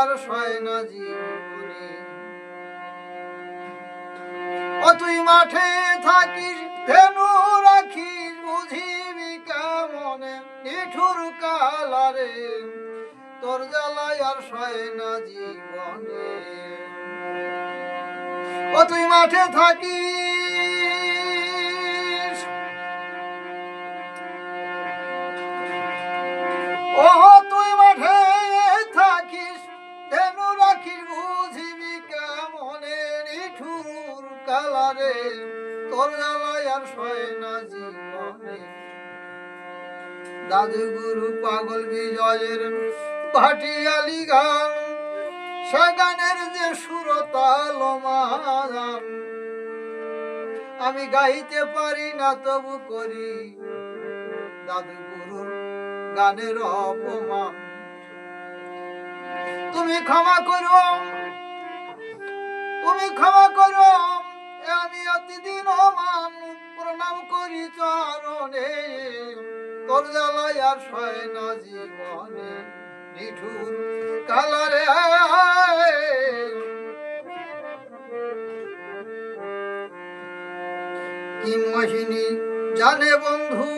আর সয় না জীবনে। ও তুই মাঠে থাকিস, ধেনু রাখিস, বুঝিবি কেমনে? নিঠুর কালারে তোর জ্বালায় আর সয় না জীবনে। ও তুই মাঠে থাকিস তোর আর না জীবনে। দাদু গুরু পাগল বিজয়ের ভাটিয়ালি গান যে সুরতাল আমি গাইতে পারি না তবু করি দাদু গুরুর গানের অপমান। তুমি ক্ষমা করো, তুমি ক্ষমা করো আমি অতিদিন মান প্রণাম করি চরণে। তোর জ্বালায় আর জীবনে। নিঠুর কালারে কি মহিনী জানে বন্ধু?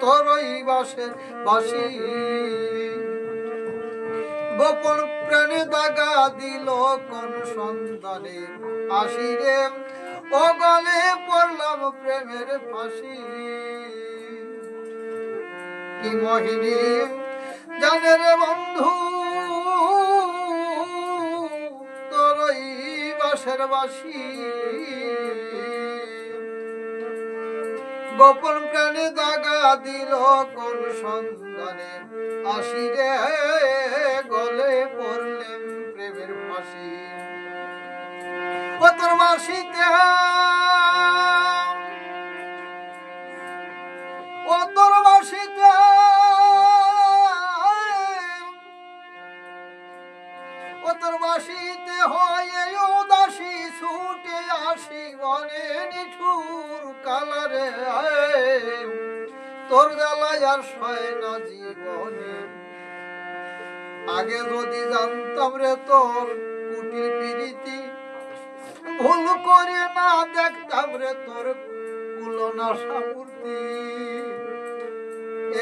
তরই বাসের বাসি। গোপন প্রাণে দাগা দিল কোন সন্তানে আসিরে ও গলে পড়লাম প্রেমের ফাঁসি। কি মহিনী জানে রে বন্ধু তোরই বাসের বাসি গোপন প্রাণে দাগা দিল কোন সন্ধানে আসিরে গলে পড়লেন প্রেমের ফাঁসি। ও তোর বাসিতে ও তোর বাসিতে ও তোর বাসিতে হয়ে উদাসী ছুটে আসি বনে নিঠুর কালারে তোর জ্বালায় আর সয় না জীবনে। আগে যদি জানতাম রে তোর কুটির পিরিতি, ভুল করে না দেখতাম রে তোর কুলনা সামূর্তি।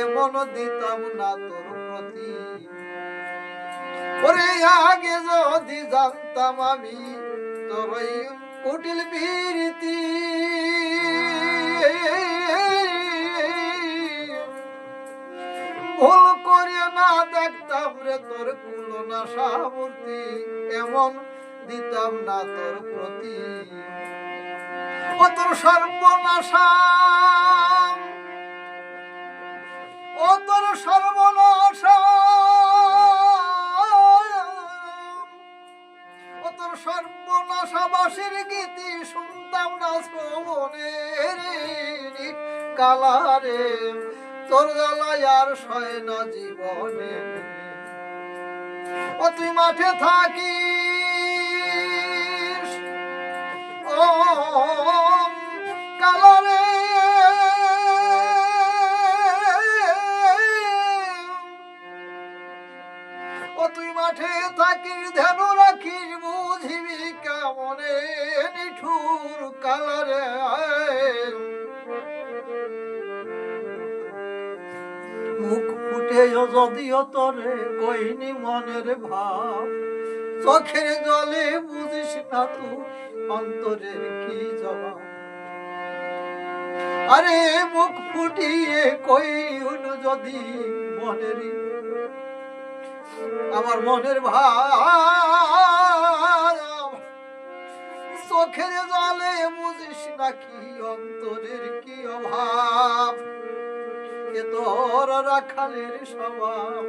এমন দিতাম না তোর প্রতি। ওরে আগে যদি জানতাম আমি তোর কুটিল বীরতি ভুল করে না দেখতাম রে তোর কুলনা সামূর্তি এমন দিতাম না তোর প্রতি। ও তোর সর্বনাশা ও তোর সর্বনাশা ও তোর সর্বনাশাবাসীর গীতি শুনতাম না শ্রবণের কালারে। তোর জ্বালায় আর সয় না জীবনে ও তুই মাঠে থাকিস ও কালারে বুঝিবি নিঠুর কালারে মুখ ফুটে যদিও তরে কইনি মনের ভাব। চোখের জলে বুঝিস না তু অন্তরের কি জবাব। আরে মুখ ফুটিয়ে কই যদি মনের আমার মনের ভাব। চোখের জলে বুঝিস নাকি অন্তরের কি অভাব। এ তোর রাখালের স্বভাব।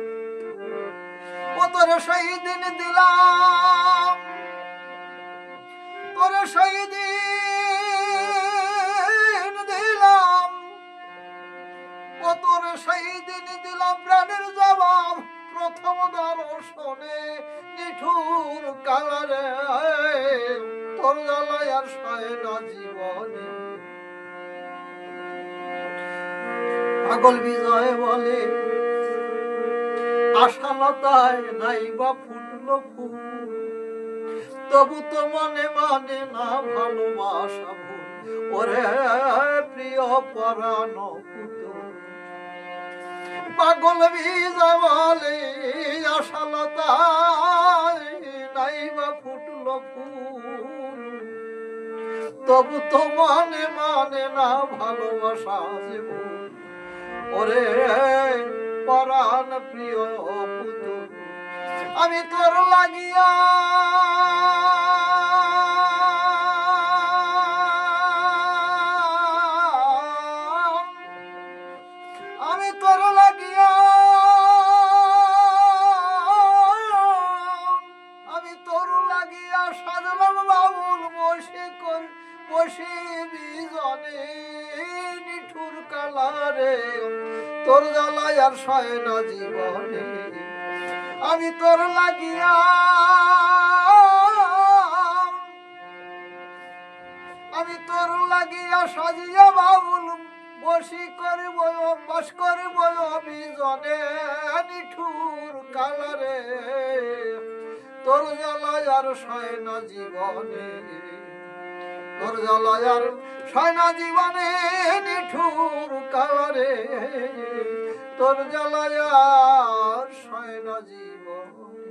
ও তোর সেই দিলাম। তোর সেই দিলাম। ও তোর সেই দিলাম প্রাণের জবাব। প্রথম দর্শনে নিঠুর কালারে তোর জ্বালায় আর সয় জীবনে। পাগল বিজয় বলে। আশালতায় নাই বা ফুটলো ফুল। তবু তো মনে মানে না ভালোবাসা ভুল। ওরে প্রিয় পুতুল পাগল বিজয় বলে, আশালতায় নাই বা ফুটলো ফুল। তবু তো মানে মানে না ভালোবাসা ভুল। ওরে পরাণ প্রিয় পুতু আমি তোর লাগিয়া আমি তোর লাগিয়া কালারে তোর জ্বালায় আর সয় না জীবনে। আমি তোর লাগিয়া আমি তোর লাগিয়া সাজিয়া বাবুল বসি করিব, অভ্যাস করিব অভিজনে নিঠুর কালারে। তোর জ্বালায় আর সয় না জীবনে। তোর জ্বালায় আর সয় না জীবনে নিঠুর কালারে। তোর জ্বালায় আর সয় না জীবনে।